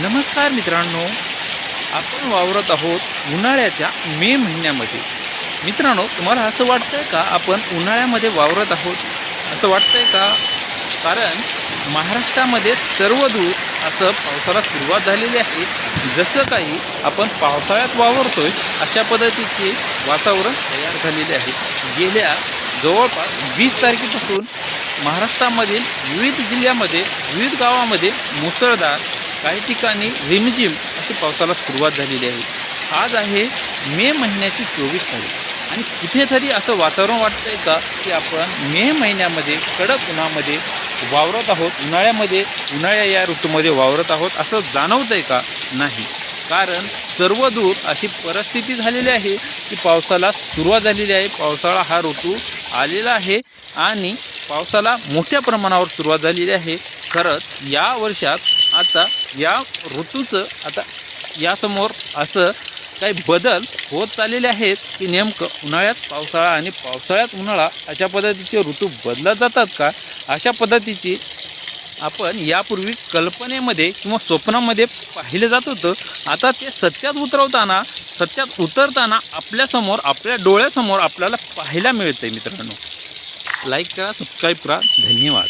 नमस्कार मित्रांनो आपण वावरत आहोत उन्हाळ्याच्या मे महिन्यामध्ये. मित्रांनो तुम्हाला असं वाटतंय का आपण उन्हाळ्यामध्ये वावरत आहोत? असं वाटतंय का? कारण महाराष्ट्रामध्ये सर्व दूर असं पावसाला सुरुवात झालेली आहे. जसं काही आपण पावसाळ्यात वावरतोय अशा पद्धतीचे वातावरण तयार झालेले आहे. गेल्या जवळपास वीस तारखेपासून महाराष्ट्रामधील विविध जिल्ह्यामध्ये विविध गावामध्ये मुसळधार काही ठिकाणी रिमझिम अशी पावसाला सुरुवात झालेली आहे. आज आहे मे महिन्याची चोवीस तारीख. आणि कुठेतरी असं वातावरण वाटतं आहे का की आपण मे महिन्यामध्ये कडक उन्हामध्ये वावरत आहोत उन्हाळ्यामध्ये उन्हाळ्या या ऋतूमध्ये वावरत आहोत असं जाणवतंय का? नाही. कारण सर्व दूर अशी परिस्थिती झालेली आहे की पावसाला सुरुवात झालेली आहे. पावसाळा हा ऋतू आलेला आहे आणि पावसाला मोठ्या प्रमाणावर सुरुवात झालेली आहे. खरंच या वर्षात आता या ऋतूचं आता यासमोर असं काही बदल होत चाललेले आहेत की नेमकं उन्हाळ्यात पावसाळा आणि पावसाळ्यात उन्हाळा अशा पद्धतीचे ऋतू बदलत जातात का? अशा पद्धतीची आपण यापूर्वी कल्पनेमध्ये किंवा स्वप्नामध्ये पाहिलं जात होतं. आता ते सत्यात उतरवताना सत्यात उतरताना आपल्यासमोर आपल्या डोळ्यासमोर आपल्याला पाहायला मिळतं आहे मित्रांनो. लाईक करा सबस्क्राईब करा. धन्यवाद.